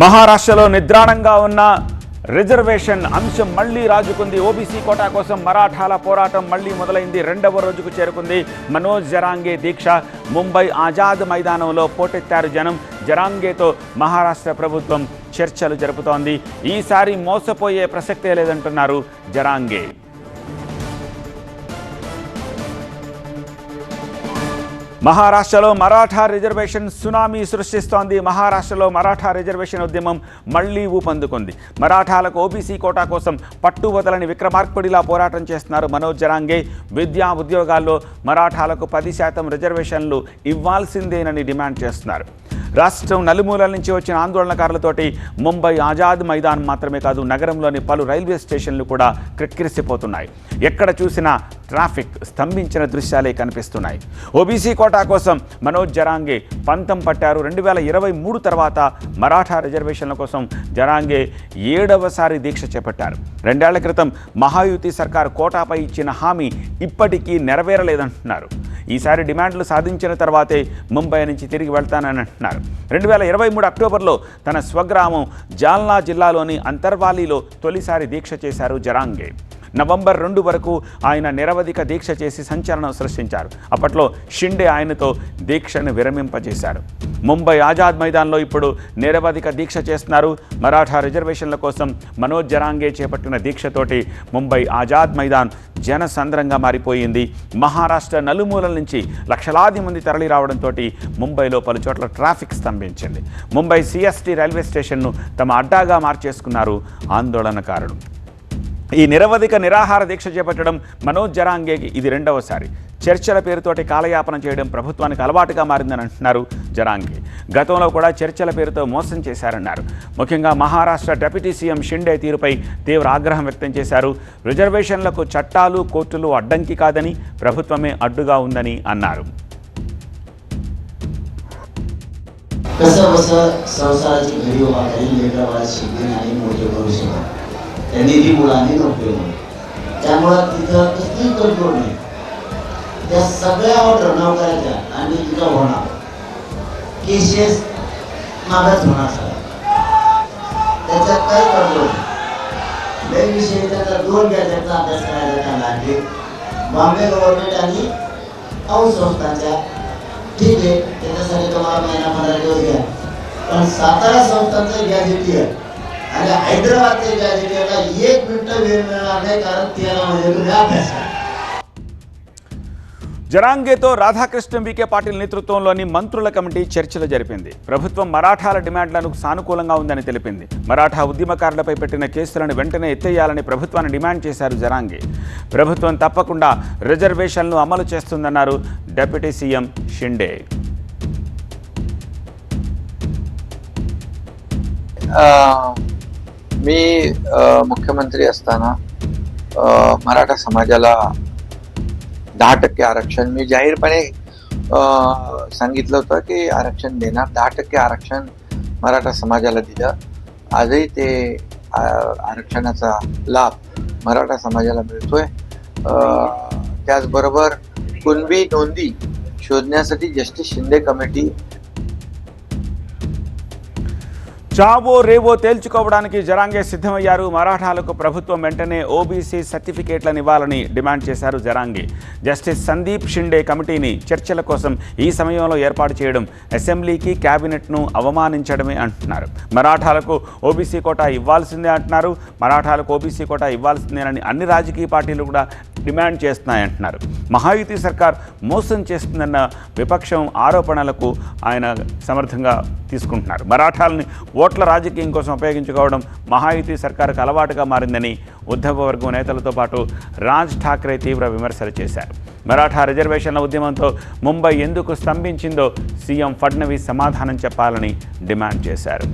మహారాష్ట్రలో నిద్రాణంగా ఉన్న రిజర్వేషన్ అంశం మళ్ళీ రాజుకుంది. ఓబీసీ కోటా కోసం మరాఠాల పోరాటం మళ్ళీ మొదలైంది. రెండవ రోజుకు చేరుకుంది మనోజ్ జరాంగే దీక్ష. ముంబై ఆజాద్ మైదానంలో పోటెత్తారు జనం. జరాంగేతో మహారాష్ట్ర ప్రభుత్వం చర్చలు జరుపుతోంది. ఈసారి మోసపోయే ప్రసక్తే లేదంటున్నారు జరాంగే. మహారాష్ట్రలో మరాఠా రిజర్వేషన్ సునామీ సృష్టిస్తోంది. మహారాష్ట్రలో మరాఠా రిజర్వేషన్ ఉద్యమం మళ్ళీ ఊపందుకుంది. మరాఠాలకు ఓబీసీ కోటా కోసం పట్టువదలని విక్రమార్కుడిలా పోరాటం చేస్తున్నారు మనోజ్ జరాంగే. విద్యా ఉద్యోగాల్లో మరాఠాలకు పది శాతం రిజర్వేషన్లు ఇవ్వాల్సిందేనని డిమాండ్ చేస్తున్నారు. రాష్ట్రం నలుమూలల నుంచి వచ్చిన ఆందోళనకారులతోటి ముంబై ఆజాద్ మైదాన్ మాత్రమే కాదు నగరంలోని పలు రైల్వే స్టేషన్లు కూడా క్రిక్కిరిసిపోతున్నాయి. ఎక్కడ చూసినా ట్రాఫిక్ స్తంభించిన దృశ్యాలే కనిపిస్తున్నాయి. ఓబీసీ కోటా కోసం మనోజ్ జరాంగే పంతం పట్టారు. రెండు వేల ఇరవై మూడు తర్వాత మరాఠా రిజర్వేషన్ల కోసం జరాంగే ఏడవసారి దీక్ష చేపట్టారు. రెండేళ్ళ క్రితం మహాయుతి సర్కార్ కోటాపై ఇచ్చిన హామీ ఇప్పటికీ నెరవేరలేదంటున్నారు. ఈసారి డిమాండ్లు సాధించిన తర్వాతే ముంబై నుంచి తిరిగి వెళ్తానని అంటున్నారు. రెండు వేల ఇరవై మూడు అక్టోబర్లో తన స్వగ్రామం జాల్నా జిల్లాలోని అంతర్వాలీలో తొలిసారి దీక్ష చేశారు జరాంగే. నవంబర్ రెండు వరకు ఆయన నిరవధిక దీక్ష చేసి సంచలనం సృష్టించారు. అప్పట్లో షిండే ఆయనతో దీక్షను విరమింపజేశారు. ముంబై ఆజాద్ మైదాన్లో ఇప్పుడు నిరవధిక దీక్ష చేస్తున్నారు. మరాఠా రిజర్వేషన్ల కోసం మనోజ్ జరాంగే చేపట్టిన దీక్షతోటి ముంబై ఆజాద్ మైదాన్ జనసంద్రంగా మారిపోయింది. మహారాష్ట్ర నలుమూలల నుంచి లక్షలాది మంది తరలి రావడంతో ముంబైలో పలు చోట్ల ట్రాఫిక్ స్తంభించింది. ముంబై సిఎస్టీ రైల్వే స్టేషన్ను తమ అడ్డాగా మార్చేసుకున్నారు ఆందోళనకారులు. ఈ నిరవధిక నిరాహార దీక్ష చేపట్టడం మనోజ్ జరాంగే ఇది రెండవసారి. చర్చల పేరుతోటి కాలయాపన చేయడం ప్రభుత్వానికి అలవాటుగా మారిందని అంటున్నారు జరాంగి. గతంలో కూడా చర్చల పేరుతో మోసం చేశారన్నారు. ముఖ్యంగా మహారాష్ట్ర డెప్యూటీ సీఎం షిండే తీరుపై తీవ్ర ఆగ్రహం వ్యక్తం చేశారు. రిజర్వేషన్లకు చట్టాలు కోర్టులు అడ్డంకి కాదని ప్రభుత్వమే అడ్డుగా ఉందని అన్నారు. त्यांनी निधी मुलांनी नोकरी म्हणून त्यामुळं तिथं किती कंट्रोल नाही. त्या सगळ्या ऑर्डर करायच्या आणि तिथं होणार. केसेस मागच होणार सगळं त्याचा काही कंट्रोल नाही. लय विषय त्याचा दोन गॅजेटचा अभ्यास करायचा त्यांना लागले बॉम्बे गव्हर्नमेंट आणि औष संस्थांच्या. ठीक आहे त्याच्यासाठी तुम्हाला महिना पंधरा दिवस घ्या. पण सातारा संस्थांचं गॅजेटी आहे ಅಲ್ಲಿ హైదరాబాద్ ರಾಜಕೀಯ ఏ ಬಿಟ್ಟವೇನು వేరే జనాంగేతో రాధాకృష్ణం వికే పాటిల్ నేతృత్వంలోని మంత్రుల కమిటీ చర్చలు జరిపింది. ప్రభుత్వం మరాఠాల డిమాండ్లను సానుకూలంగా ఉందని తెలిపింది. మరాఠా ఉద్యమకారులపై పెట్టిన కేసులను వెంటనే ఎత్తేయాలని ప్రభుత్వాన్ని డిమాండ్ చేశారు జనాంగే ప్రభుత్వం తప్పకుండా రిజర్వేషన్లు అమలు చేస్తుందన్నారు డిప్యూటీ సీఎం షిండే. मी मुख्यमंत्री असताना मराठा समाजाला दहा टक्के आरक्षण मी जाहीरपणे सांगितलं होतं की आरक्षण देणार दहा टक्के आरक्षण मराठा समाजाला दिलं. आजही ते आरक्षणाचा लाभ मराठा समाजाला मिळतोय. त्याचबरोबर कुणबी नोंदी शोधण्यासाठी जस्टिस शिंदे कमिटी చావో రేవో తేల్చుకోవడానికి జరాంగే సిద్ధమయ్యారు. మరాఠాలకు ప్రభుత్వం వెంటనే ఓబీసీ సర్టిఫికేట్లను ఇవ్వాలని డిమాండ్ చేశారు జరాంగే. జస్టిస్ సందీప్ షిండే కమిటీని చర్చల కోసం ఈ సమయంలో ఏర్పాటు చేయడం అసెంబ్లీకి క్యాబినెట్ను అవమానించడమే అంటున్నారు. మరాఠాలకు ఓబీసీ కోటా ఇవ్వాల్సిందే అంటున్నారు. మరాఠాలకు ఓబీసీ కోటా ఇవ్వాల్సిందేనని అన్ని రాజకీయ పార్టీలు కూడా డిమాండ్ చేస్తున్నాయంటున్నారు. మహాయుతి సర్కార్ మోసం చేస్తుందన్న విపక్షం ఆరోపణలకు ఆయన సమర్థంగా తీసుకుంటున్నారు. మరాఠాలని ఓట్ల రాజకీయం కోసం ఉపయోగించుకోవడం మహాయుతి సర్కారుకు అలవాటుగా మారిందని ఉద్ధవ వర్గం నేతలతో పాటు రాజ్ ఠాక్రే తీవ్ర విమర్శలు చేశారు. మరాఠా రిజర్వేషన్ల ఉద్యమంతో ముంబై ఎందుకు స్తంభించిందో సీఎం ఫడ్నవీస్ సమాధానం చెప్పాలని డిమాండ్ చేశారు.